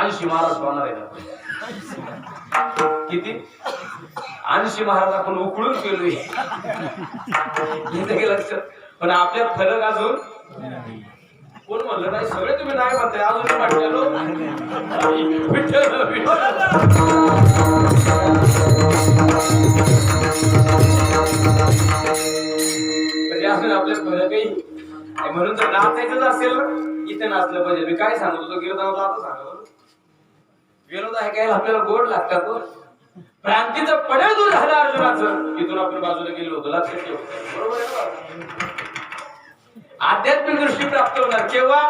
ऐंशी महाराज होणार आहे किती? ऐंशी महाराज आपण उकळून केलोय इथे गेलं लक्षात. पण आपल्यात फरक अजून कोण म्हणलं नाही? सगळे तुम्ही नाही म्हणताय. अजून म्हटलेलो विठ्ठल म्हणजे अजून आपल्यात फरकही आहे. म्हणून जर नाचायचंच असेल ना? इथे नाचलं पाहिजे. मी काय सांगत होतो? गिरदावला आता सांगा विनोद ऐकायला आपल्याला गोड लागतात क्रांतीचं पडे दूर झालं अर्जुनाचं. इथून आपण बाजूला गेलो होतो. लक्षात ठेव. बरोबर आध्यात्मिक दृष्टी प्राप्त होणार. केव्हा?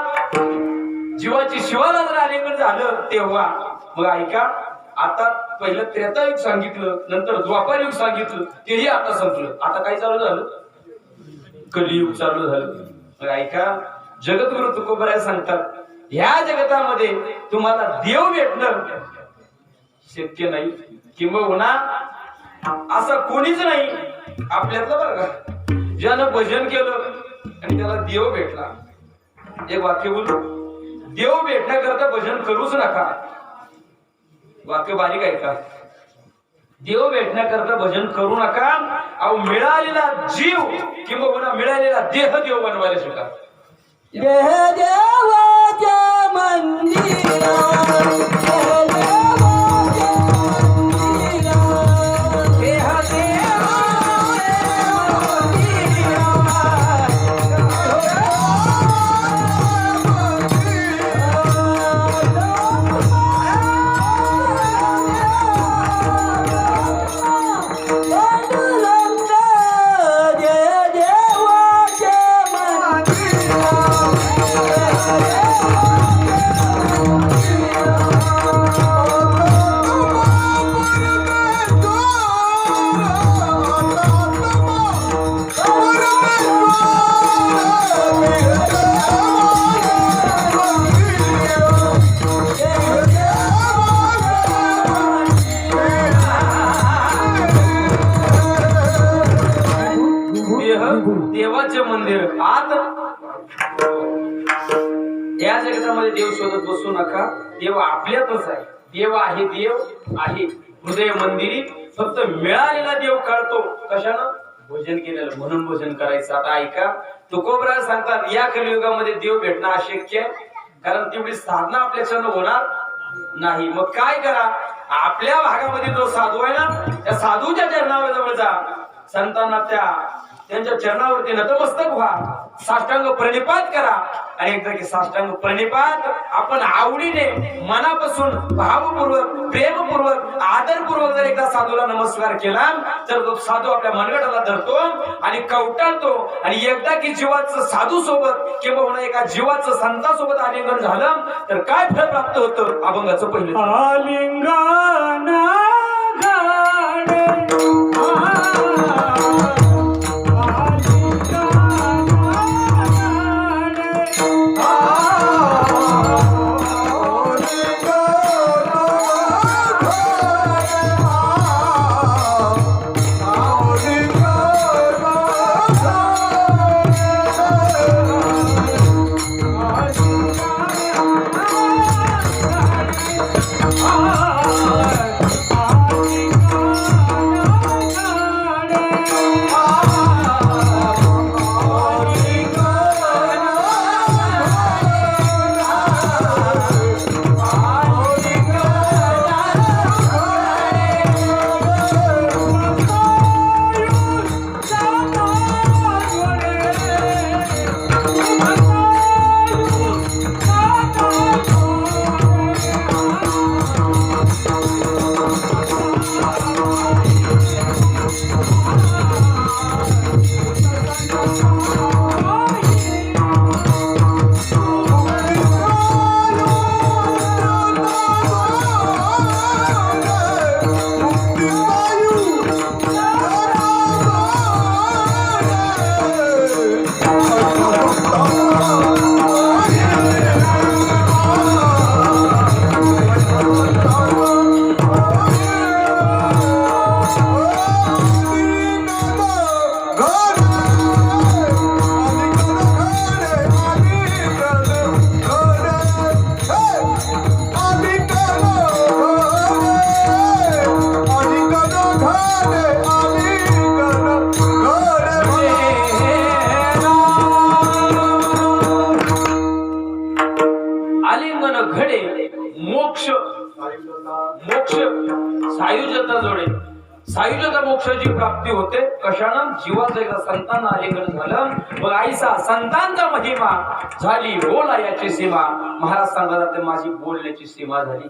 जीवाची शिवाला जर आलिंगन झालं तेव्हा. मग ऐका आता पहिलं त्रेतायुग सांगितलं नंतर द्वापार युग सांगितलं तेही आता संपलं. आता काय चालू झालं? कलियुग चालू झालं. मग ऐका जगद्गुरु तुकोबऱ्या सांगतात ह्या जगतामध्ये तुम्हाला देव भेटणं शक्य नाही. किंबहुना असं कोणीच नाही. आपल्यातलं बरं का. ज्यानं भजन केलं आणि त्याला देव भेटला. एक वाक्य बोलू देव भेटण्याकरता भजन करूच नका. वाक्य बारीक आहे का? देव भेटण्याकरता भजन करू नका. अहो मिळालेला जीव किंवा मिळालेला देह देव बनवायला शिका. देह देवाच्या या जगतामध्ये देव शोधत बसू नका. देव आपल्यातच आहे. देव आहे देव आहे हृदय मंदिरी. फक्त मिळालेला देव कळतो. कशानं? भोजन केलेलं. म्हणून भोजन करायचं. आता ऐका. तुकोबरा सांगतात या कलियुगामध्ये देव भेटणं अशक्य आहे. कारण तेवढी साधना आपल्याच्यानं होणार नाही. मग काय करा? आपल्या भागामध्ये जो साधू आहे ना त्या साधूच्या चरणावर जवळ जा. संतांना त्या त्यांच्या चरणावरती नतमस्तक व्हा. साष्टांग प्रणिपात करा. आणि एकदा की साष्टांग प्रणिपात आपण आवडीने मनापासून भावपूर्वक प्रेमपूर्वक आदरपूर्वक जर एकदा साधूला नमस्कार केला तर तो साधू आपल्या मनगटाला धरतो आणि कवटाळतो. आणि एकदा की जीवाचं साधू सोबत किंवा म्हणा एका जीवाचं संतासोबत आलिंगन झालं तर काय फळ प्राप्त होतं? अभंगाचं पहिलं. आलिंगाना मोक्ष. मोक्ष. सायुजता जोडे. सायुजता मोक्षाची प्राप्ती होते. कशानं? जीवाचं एका संतान आलिंगन झालं. मग आईसा संतांचा महिमा झाली. बोला याची सीमा. महाराज सांगत माझी बोलण्याची सीमा झाली.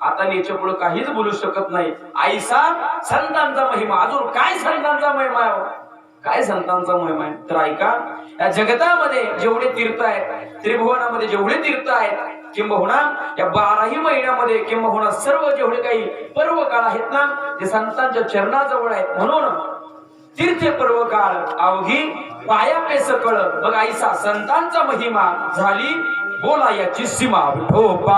आता मी याच्यापुढे काहीच बोलू शकत नाही. आईसा संतांचा महिमा. अजून काय संतांचा महिमा आहे? काय संतांचा महिमा आहे? तर ऐका या जगतामध्ये जेवढे तीर्थ आहेत त्रिभुवनामध्ये जेवढे तीर्थ आहेत किंबहुना या बाराही महिन्यामध्ये किंबहुना सर्व जेवढे काही पर्व काळ आहेत ना ते संतांच्या चरणाजवळ आहेत. म्हणून तीर्थ पर्व काळ अवघी पाया पे सकळ मग आईसा संतांचा महिमा झाली. बोला याची सीमा. विठोबा.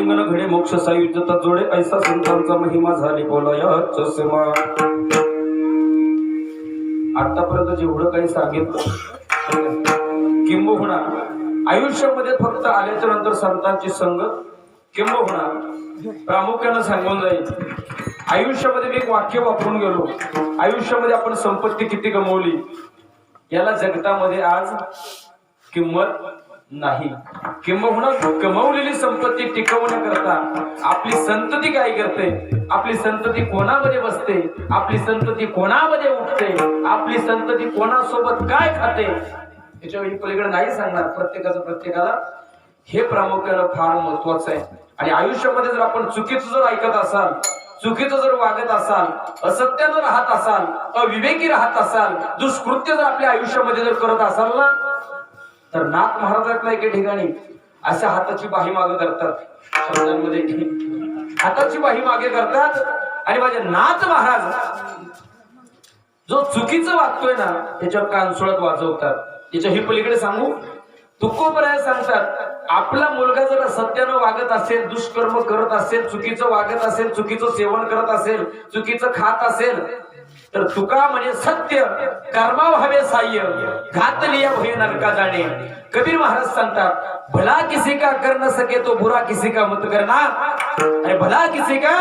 आलिंगन घडे मोक्ष सायुज्यता जोडे ऐसा संतांचा महिमा झाली बोलाया चष्मा आतापर्यंत जेवढं काही सांगितलं किंबहुना आयुष्यामध्ये फक्त आल्याच्यानंतर संतांची संगत किंबहुना प्रामुख्यानं सांगून जाईल. आयुष्यामध्ये मी एक वाक्य वापरून गेलो. आयुष्यामध्ये आपण संपत्ती किती कमवली याला जगतामध्ये आज किंमत नाही. किंबहुना कमवलेली संपत्ती टिकवण्याकरता आपली संतती काय करते? आपली संतती कोणामध्ये बसते? आपली संतती कोणामध्ये उठते? आपली संतती कोणासोबत काय खाते? याच्यावेळी पलीकडे नाही सांगणार. प्रत्येकाचं प्रत्येकाला हे प्रामुख्यानं फार महत्वाचं आहे. आणि आयुष्यामध्ये जर आपण चुकीचं जर ऐकत असाल चुकीचं जर वागत असाल असत्यानं राहत असाल अविवेकी राहत असाल दुष्कृत्य जर आपल्या आयुष्यामध्ये जर करत असाल ना तर नाथ महाराजांना एके ठिकाणी अशा हाताची बाही मागे करतात. शब्दांमध्ये. हाताची बाही मागे करतात. आणि माझे नाथ महाराज जो चुकीचं वागतोय ना त्याच्यावर कानसुळात वाजवतात. त्याच्या ही पलीकडे सांगू. तुकोपर्याय सांगतात आपला मुलगा जर सत्यानं वागत असेल दुष्कर्म करत असेल चुकीचं वागत असेल चुकीचं सेवन करत असेल चुकीचं खात असेल तर तुका म्हणजे सत्य कर्मा व्हावे साह्य घातलिया भय नरका जाणे. कबीर महाराज सांगतात भला किसी का कर न सके तो बुरा किसी का मत करना. अरे भला किसी का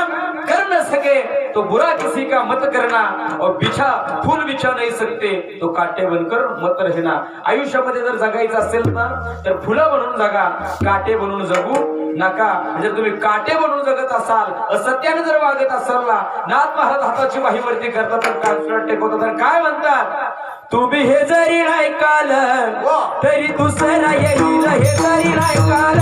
कर न सके तो बुरा किसी का मत करना. और बिछा फूल बिछा नाही सकते तो काटे बनकर मत रहना. आयुष्यामध्ये जर जगायचं असेल ना तर फुलं बनून जगा काटे बनून जगू. नका. जर तुम्ही काटे बनून जगत असाल असत्याने जर वागत असाल ना नाथ महाराज हाताची वाहीवरती करतात तर कान टेकवतात. तर काय म्हणतात? तुम्ही हे जरी नाही काल तरी दुसरा येईल हे जरी नाही काल